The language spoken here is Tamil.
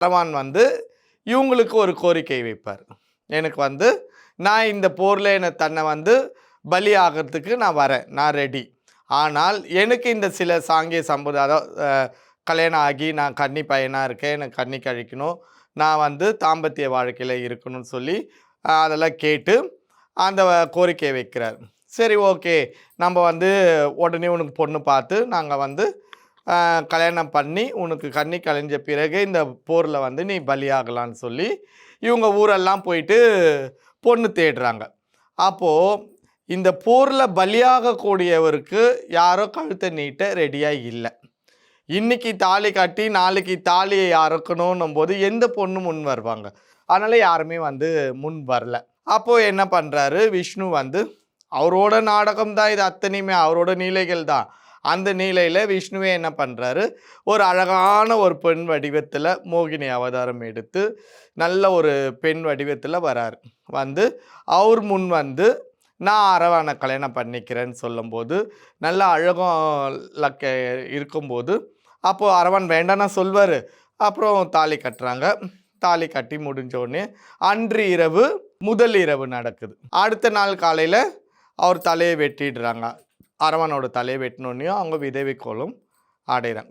பலவான் வந்து இவங்களுக்கு ஒரு கோரிக்கை வைப்பார். எனக்கு வந்து நான் இந்த போரில் என்னை தன்னை வந்து பலி ஆகிறதுக்கு நான் வரேன். நான் ரெடி ஆனால் எனக்கு இந்த சில சாங்கிய சம்பிரதாயம் கல்யாணம் ஆகி நான் கன்னி பையனாக இருக்கேன். எனக்கு கன்னி கழிக்கணும். நான் வந்து தாம்பத்திய வாழ்க்கையில் இருக்கணும்னு சொல்லி அதெல்லாம் கேட்டு அந்த கோரிக்கையை வைக்கிறார். சரி ஓகே. நம்ம வந்து உடனே உனக்கு பொண்ணு பார்த்து நாங்கள் வந்து கல்யாணம் பண்ணி உனக்கு கண்ணி கலைஞ்ச பிறகு இந்த போரில் வந்து நீ பலியாகலான்னு சொல்லி இவங்க ஊரெல்லாம் போயிட்டு பொண்ணு தேடுறாங்க. அப்போது இந்த போரில் பலியாகக்கூடியவருக்கு யாரோ கழுத்தை நீட்ட ரெடியாக இல்லை. இன்னைக்கு தாலி கட்டி நாளைக்கு தாலியை அறுக்கணும் போது எந்த பொண்ணு முன் வருவாங்க? அதனால் யாருமே வந்து முன் வரல. அப்போது என்ன பண்ணுறாரு விஷ்ணு வந்து அவரோட நாடகம் தான் இது அத்தனையுமே அவரோட நீலைகள் தான் அந்த நிலையில் விஷ்ணுவே என்ன பண்ணுறாரு ஒரு அழகான ஒரு பெண் வடிவத்தில் மோகினி அவதாரம் எடுத்து நல்ல ஒரு பெண் வடிவத்தில் வரார். வந்து அவர் முன் வந்து நான் அரவானை கல்யாணம் பண்ணிக்கிறேன்னு சொல்லும்போது நல்ல அழகம் லக்க இருக்கும்போது அப்போது அரவன் வேண்டாம்னா சொல்வார். அப்புறம் தாலி கட்டுறாங்க. தாலி கட்டி முடிஞ்சோடனே அன்று இரவு முதல் இரவு நடக்குது. அடுத்த நாள் காலையில் அவர் தலையை வெட்டிடுறாங்க. அரவனோட தலையை வெட்டினோடனையும் அவங்க விதவை கோலம் அடைகிறாங்க